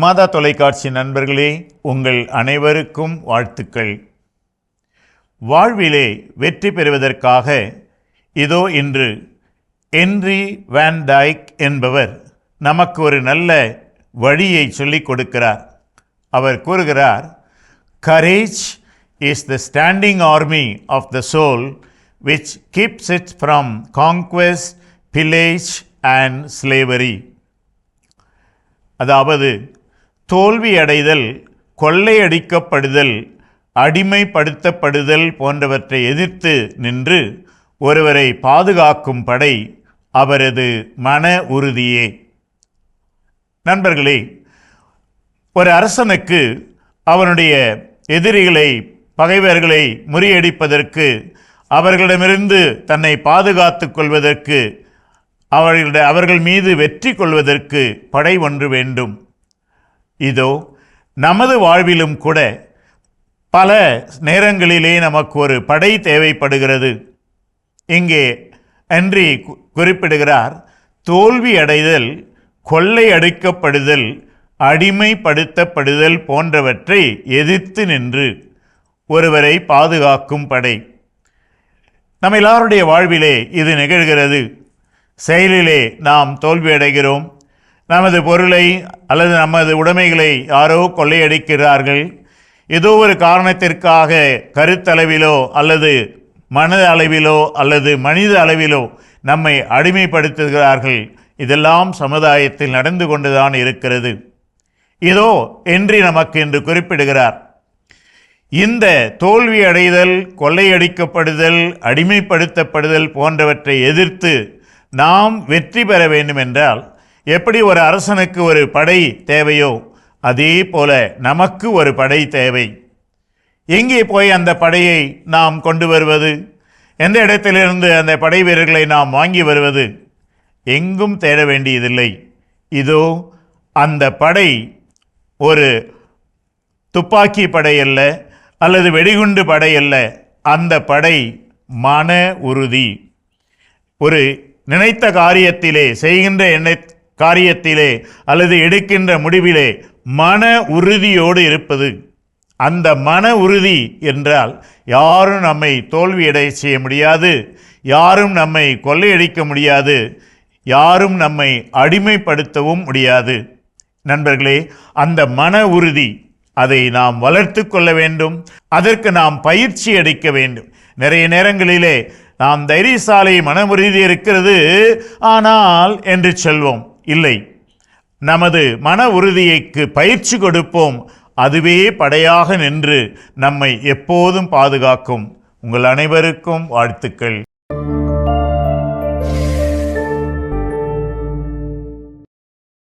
மாதா தொலைக்காட்சி நண்பர்களே உங்கள் அனைவருக்கும் வாழ்த்துக்கள். வாழ்விலே வெற்றி பெறுவதற்காக இதோ இன்று என்றி வேன் டைக் என்பவர் நமக்கு ஒரு நல்ல வழியை சொல்லிக் கொடுக்கிறார். அவர் கூறுகிறார் courage is the standing army of the soul which keeps it from conquest pillage and slavery அதாவது தோல்வியடைதல் கொள்ளையடிக்கப்படுதல் அடிமைப்படுத்தப்படுதல் போன்றவற்றை எதிர்த்து நின்று ஒருவரை பாதுகாக்கும் படை அவரது மன உறுதியே. நண்பர்களே ஒரு அரசனுக்கு அவனுடைய எதிரிகளை பகைவர்களை முறியடிப்பதற்கு அவர்களிடமிருந்து தன்னை பாதுகாத்து கொள்வதற்கு அவர்களுடைய அவர்கள் மீது வெற்றி கொள்வதற்கு படை ஒன்று வேண்டும். இதோ நமது வாழ்விலும் கூட பல நேரங்களிலே நமக்கு ஒரு படை தேவைப்படுகிறது. இங்கே அன்றி கு- குறிப்பிடுகிறார் தோல்வி அடைதல் கொள்ளை அடிக்கப்படுதல் அடிமைப்படுத்தப்படுதல் போன்றவற்றை எதிர்த்து நின்று ஒருவரை பாதுகாக்கும் படை. நம்ம எல்லாருடைய வாழ்விலே இது நிகழ்கிறது. செயலிலே நாம் தோல்வியடைகிறோம். நமது பொருளை அல்லது நமது உடைமைகளை யாரோ கொள்ளையடிக்கிறார்கள். ஏதோ ஒரு காரணத்திற்காக கருத்தளவிலோ அல்லது மனத அளவிலோ அல்லது மனித அளவிலோ நம்மை அடிமைப்படுத்துகிறார்கள். இதெல்லாம் சமுதாயத்தில் நடந்து கொண்டுதான் இருக்கிறது. இதோ என்று நமக்கு என்று குறிப்பிடுகிறார். இந்த தோல்வி அடைதல் கொள்ளையடிக்கப்படுதல் அடிமைப்படுத்தப்படுதல் போன்றவற்றை எதிர்த்து நாம் வெற்றி பெற வேண்டுமென்றால் எப்படி ஒரு அரசனுக்கு ஒரு படை தேவையோ அதே போல நமக்கு ஒரு படை தேவை. எங்கே போய் அந்த படையை நாம் கொண்டு வருவது? எந்த இடத்திலிருந்து அந்த படை வீரர்களை நாம் வாங்கி வருவது? எங்கும் தேட வேண்டியதில்லை. இதோ அந்த படை ஒரு துப்பாக்கி படை அல்ல அல்லது வெடிகுண்டு படை அல்ல. அந்த படை மன உறுதி. ஒரு நினைத்த காரியத்திலே செய்கின்ற எண்ண காரியத்திலே அல்லது எடுக்கின்ற முடிவிலே மன உறுதியோடு இருப்பது. அந்த மன உறுதி என்றால் யாரும் நம்மை தோல்வியடை செய்ய முடியாது யாரும் நம்மை கொள்ளையடிக்க முடியாது யாரும் நம்மை அடிமைப்படுத்தவும் முடியாது. நண்பர்களே அந்த மன உறுதி அதை நாம் வளர்த்து கொள்ள வேண்டும் அதற்கு நாம் பயிற்சி அளிக்க வேண்டும். நிறைய நேரங்களிலே நாம் தைரியசாலை மன உறுதி இருக்கிறது ஆனால் என்று சொல்வோம். இல்லை. நமது மன உறுதியைக்கு பயிற்சி கொடுப்போம். அதுவே படையாக நின்று நம்மை எப்போதும் பாதுகாக்கும். உங்கள் அனைவருக்கும் வாழ்த்துக்கள்.